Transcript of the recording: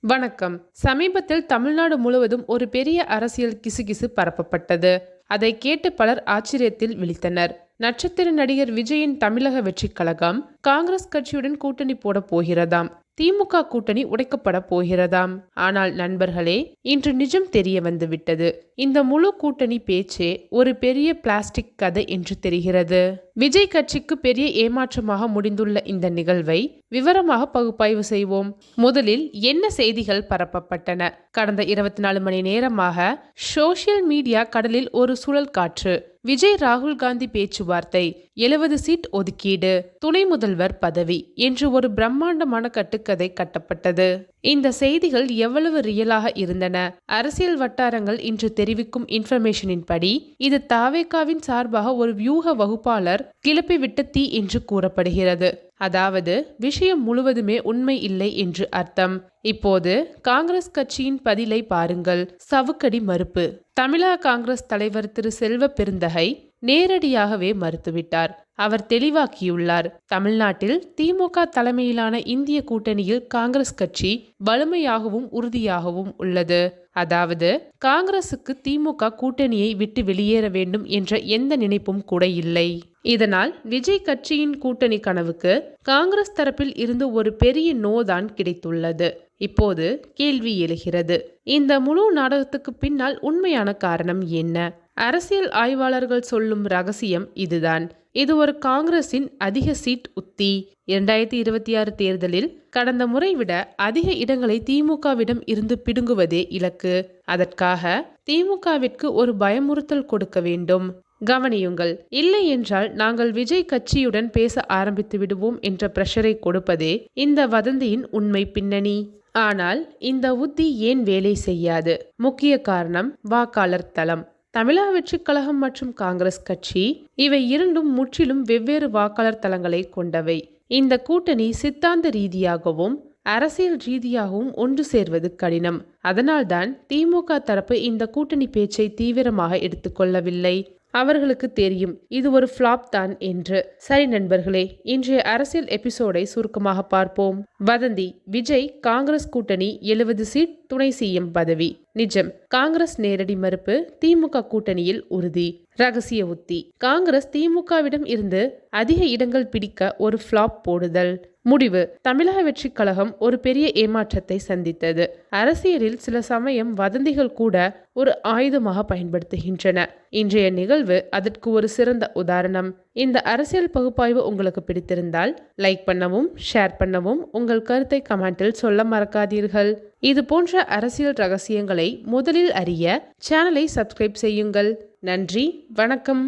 வணக்கம். சமீபத்தில் தமிழ்நாடு முழுவதும் ஒரு பெரிய அரசியல் கிசுகிசு பரப்பப்பட்டது. அதை கேட்டு பலர் ஆச்சரியத்தில் விழித்தனர். நட்சத்திர நடிகர் விஜயின் தமிழக வெற்றி கழகம் காங்கிரஸ் கட்சியுடன் கூட்டணி போட போகிறதாம். திமுக கூட்டணி உடைக்கப்பட போகிறதாம். ஆனால் நண்பர்களே இன்று நிஜம் தெரிய வந்துவிட்டது. இந்த முழு கூட்டணி பேச்சே ஒரு பெரிய பிளாஸ்டிக் கதை என்று தெரிகிறது. விஜய் கட்சிக்கு பெரிய ஏமாற்றமாக முடிந்துள்ள இந்த நிகழ்வை விவரமாக பகுப்பாய்வு செய்வோம். முதலில் என்ன செய்திகள் பரப்பப்பட்டன? கடந்த இருபத்தி நாலு மணி நேரமாக சோசியல் மீடியா கடலில் ஒரு சுழல் காற்று. விஜய் ராகுல் காந்தி பேச்சுவார்த்தை எழுபது சீட் ஒதுக்கீடு துணை முதல்வர் பதவி என்று ஒரு பிரம்மாண்டமான கட்டுக்கதை கட்டப்பட்டது. இந்த செய்திகள் எவ்வளவு ரியலாக இருந்தன? அரசியல் வட்டாரங்கள் இன்று தெரிவிக்கும் இன்ஃபர்மேஷனின் படி இது தாவேகாவின் சார்பாக ஒரு வியூக வகுப்பாளர் கிளப்பிவிட்ட தீ என்று கூறப்படுகிறது. அதாவது விஷயம் முழுவதுமே உண்மை இல்லை என்று அர்த்தம். இப்போது காங்கிரஸ் கட்சியின் பதிலை பாருங்கள். சவுக்கடி மறுப்பு. தமிழக காங்கிரஸ் தலைவர் திரு செல்வ பெருந்தகை நேரடியாகவே மறுத்துவிட்டார். அவர் தெளிவாக்கியுள்ளார். தமிழ்நாட்டில் திமுக தலைமையிலான இந்திய கூட்டணியில் காங்கிரஸ் கட்சி வலிமையாகவும் உறுதியாகவும் உள்ளது. அதாவது காங்கிரசுக்கு திமுக கூட்டணியை விட்டு வெளியேற வேண்டும் என்ற எந்த நினைப்பும் கூட இல்லை. இதனால் விஜய் கட்சியின் கூட்டணி கனவுக்கு காங்கிரஸ் தரப்பில் இருந்து ஒரு பெரிய நோதான் கிடைத்துள்ளது. இப்போது கேள்வி எழுகிறது. இந்த முழு நாடகத்துக்கு பின்னால் உண்மையான காரணம் என்ன? அரசியல் ஆய்வாளர்கள் சொல்லும் ரகசியம் இதுதான். இது ஒரு காங்கிரஸின் அதிக சீட் உத்தி. இரண்டாயிரத்தி இருபத்தி ஆறு தேர்தலில் கடந்த முறை விட அதிக இடங்களை திமுகவிடம் இருந்து பிடுங்குவதே இலக்கு. அதற்காக திமுகவிற்கு ஒரு பயமுறுத்தல் கொடுக்க வேண்டும். கவனியுங்கள் இல்லை என்றால் நாங்கள் விஜய் கட்சியுடன் பேச ஆரம்பித்து விடுவோம் என்ற பிரஷரை கொடுப்பதே இந்த வதந்தியின் உண்மை பின்னணி. ஆனால் இந்த உத்தி ஏன் வேலை செய்யாது? முக்கிய காரணம் வாக்காளர் தளம். தமிழக வெற்றிக் கழகம் மற்றும் காங்கிரஸ் கட்சி இவை இரண்டும் முற்றிலும் வெவ்வேறு வாக்காளர் தளங்களை கொண்டவை. இந்த கூட்டணி சித்தாந்த ரீதியாகவும் அரசியல் ரீதியாகவும் ஒன்று சேர்வது கடினம். அதனால்தான் திமுக தரப்பு இந்த கூட்டணி பேச்சை தீவிரமாக எடுத்துக்கொள்ளவில்லை அவர்களுக்கு தெரியும் இது ஒரு ஃப்ளாப் தான் என்று. சரி நண்பர்களே இன்றைய அரசியல் எபிசோடை சுருக்கமாக பார்ப்போம். வதந்தி விஜய் காங்கிரஸ் கூட்டணி எழுபது சீட் துணை சிஎம் பதவி. நிஜம் காங்கிரஸ் நேரடி மறுப்பு திமுக கூட்டணியில் உறுதி. ரகசிய உத்தி காங்கிரஸ் திமுகவிடம் இருந்து அதிக இடங்கள் பிடிக்க ஒரு ஃப்ளாப் போடுதல். முடிவு. தமிழக வெற்றி கழகம் ஒரு பெரிய ஏமாற்றத்தை சந்தித்தது. அரசியலில் சில சமயம் வதந்திகள் கூட ஒரு ஆயுதமாக பயன்படுத்துகின்றன. இன்றைய நிகழ்வு அதற்கு ஒரு சிறந்த உதாரணம். இந்த அரசியல் பகுப்பாய்வு உங்களுக்கு பிடித்திருந்தால் லைக் பண்ணவும் ஷேர் பண்ணவும் உங்கள் கருத்தை கமெண்டில் சொல்ல மறக்காதீர்கள். இது போன்ற அரசியல் ரகசியங்களை முதலில் அறிய சேனலை சப்ஸ்கிரைப் செய்யுங்கள். நன்றி வணக்கம்.